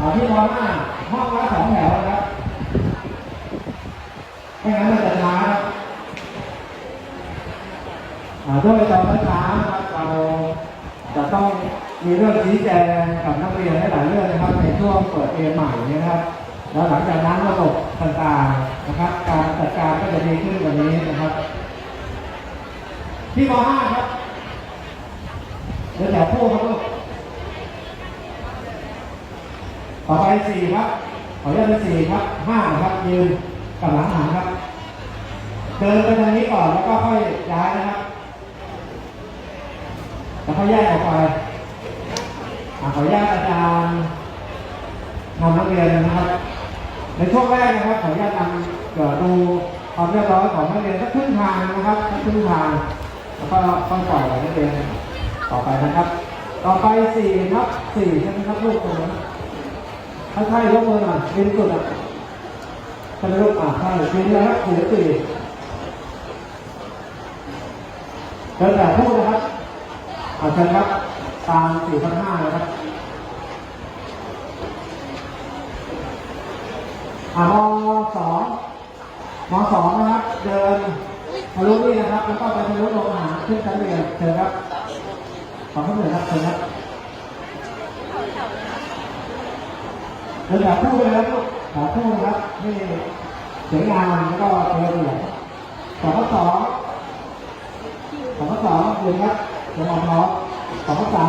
อาที่มอห้าห้องละสองแถวนะครับไม่งั้นมันจะช้ารับอ่าด้วยตอนช้าครับเราจะต้องมีเรื่องชี้แจงกับนักเรียนหลายเรื่องนะครับ ในช่วงเปิดเรียนใหม่นะครับแล้วหลังจากนั้นระบบต่างๆนะครับ การจัดการก็จะดีขึ้นกว่านี้นะครับ ที่ม .5 ครับเดี๋ยวแถวผู้ครัก ต่อไปสี่ครับ ขออนุญาตเป็นสี่ครับห้านะครับ ยืนกับหลังหันครับ เดินไปทางนี้ก่อนแล้วก็ค่อยย้ายนะครับ แล้วค่อยแยกออกไปขออนุญาตอาจารย์นำนักเรียนนะครับ ในช่วงแรกนะครับ ขออนุญาตนำเกิดดูความเรียบร้อยของนักเรียนสักครึ่งทางนะครับสักครึ่งทาง แล้วก็ค่อยปล่อยนักเรียนต่อไปนะครับ ต่อไปสี่ครับสี่ใช่ไหมครับลูกคนนั้น ถ้าใช่ยกมือหน่อยยืนสุดอะใช่ไหมลูกอะใช่ยืนแล้วครับสี่สี่เดินแต่พูดนะครับอ่าเชิญครับตามสี่พันห้านะครับอ่ามสองมสองนะครับ เดินทะลุนี่นะครับ แล้วก็ไปทะลุโรงอาหารขึ้นชั้นเรียนเชิญครับขอบคุณเลยครับเชิญครับ เดินแบบคู่เลยครับลูกขาคู่นะครับนี่สวยงามแล้วก็เจอเหลี่ยมสองข้อสองสองข้อสองเลยครับเดี๋ยวมองน้องสองข้อสาม